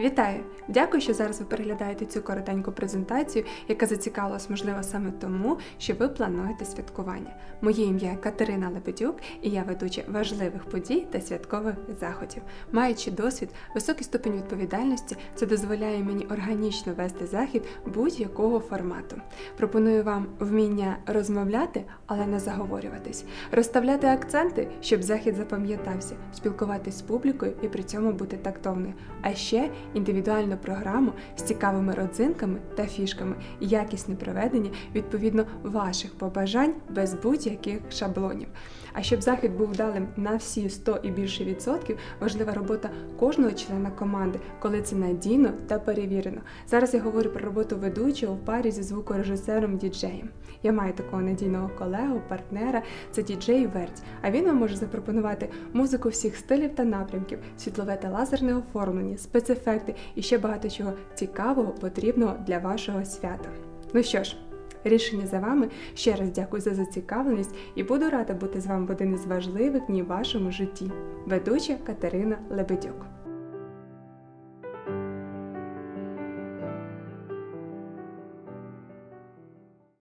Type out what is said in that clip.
Вітаю! Дякую, що зараз ви переглядаєте цю коротеньку презентацію, яка зацікавила вас, можливо, саме тому, що ви плануєте святкування. Моє ім'я Катерина Лебедюк, і я ведуча важливих подій та святкових заходів. Маючи досвід, високий ступень відповідальності, це дозволяє мені органічно вести захід будь-якого формату. Пропоную вам вміння розмовляти, але не заговорюватись, розставляти акценти, щоб захід запам'ятався, спілкуватись з публікою і при цьому бути тактовною. А ще індивідуальну програму з цікавими родзинками та фішками, якісне проведення відповідно ваших побажань без будь-яких шаблонів. А щоб захід був вдалим на всі 100 і більше відсотків, важлива робота кожного члена команди, коли це надійно та перевірено. Зараз я говорю про роботу ведучого в парі зі звукорежисером діджеєм. Я маю такого надійного колегу, партнера, це діджей Верть. А він вам може запропонувати музику всіх стилів та напрямків, світлове та лазерне оформлення, спецефекти і ще багато чого цікавого, потрібного для вашого свята. Ну що ж. Рішення за вами. Ще раз дякую за зацікавленість і буду рада бути з вами в один із важливих днів в вашому житті. Ведуча Катерина Лебедюк.